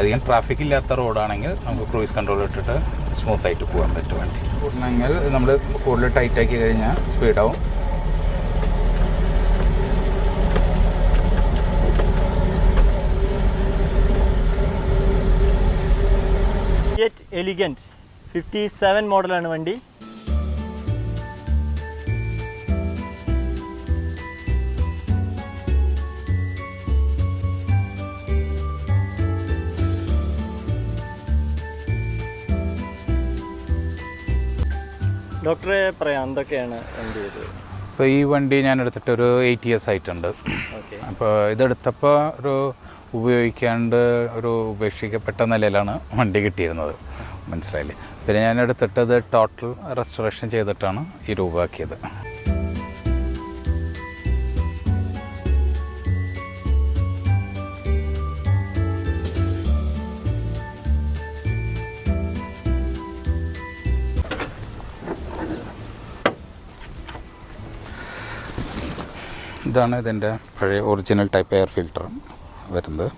അധികം ട്രാഫിക് ഇല്ലാത്ത റോഡാണെങ്കിൽ നമുക്ക് ക്രൂയിസ് കൺട്രോൾ ഇട്ടിട്ട് സ്മൂത്ത് ആയിട്ട് പോകാൻ പറ്റും വണ്ടി. കൂടണമെങ്കിൽ നമ്മൾ കൂടുതൽ ടൈറ്റ് ആക്കി കഴിഞ്ഞാൽ സ്പീഡാവും എലിഗന്റ് ഫിഫ്റ്റി സെവൻ മോഡലാണ് വണ്ടി. ഡോക്ടറെ പറയാം എന്തൊക്കെയാണ് വണ്ടി ഇത് ഇപ്പോൾ ഈ വണ്ടി ഞാൻ എടുത്തിട്ട് ഒരു എയ്റ്റ് ഇയേഴ്സ് ആയിട്ടുണ്ട്. അപ്പോൾ ഇതെടുത്തപ്പോൾ ഒരു ഉപയോഗിക്കാണ്ട് ഒരു ഉപേക്ഷിക്കപ്പെട്ട നിലയിലാണ് വണ്ടി കിട്ടിയിരുന്നത്. മനസ്സിലായില്ലേ? പിന്നെ ഞാൻ എടുത്തിട്ട് ഇത് ടോട്ടൽ റെസ്റ്റോറേഷൻ ചെയ്തിട്ടാണ് ഈ രൂപമാക്കിയത്. ഇതാണ് ഇതിന്റെ പഴയ ഒറിജിനൽ ടൈപ്പ് എയർ ഫിൽറ്റർ വരുന്നത്.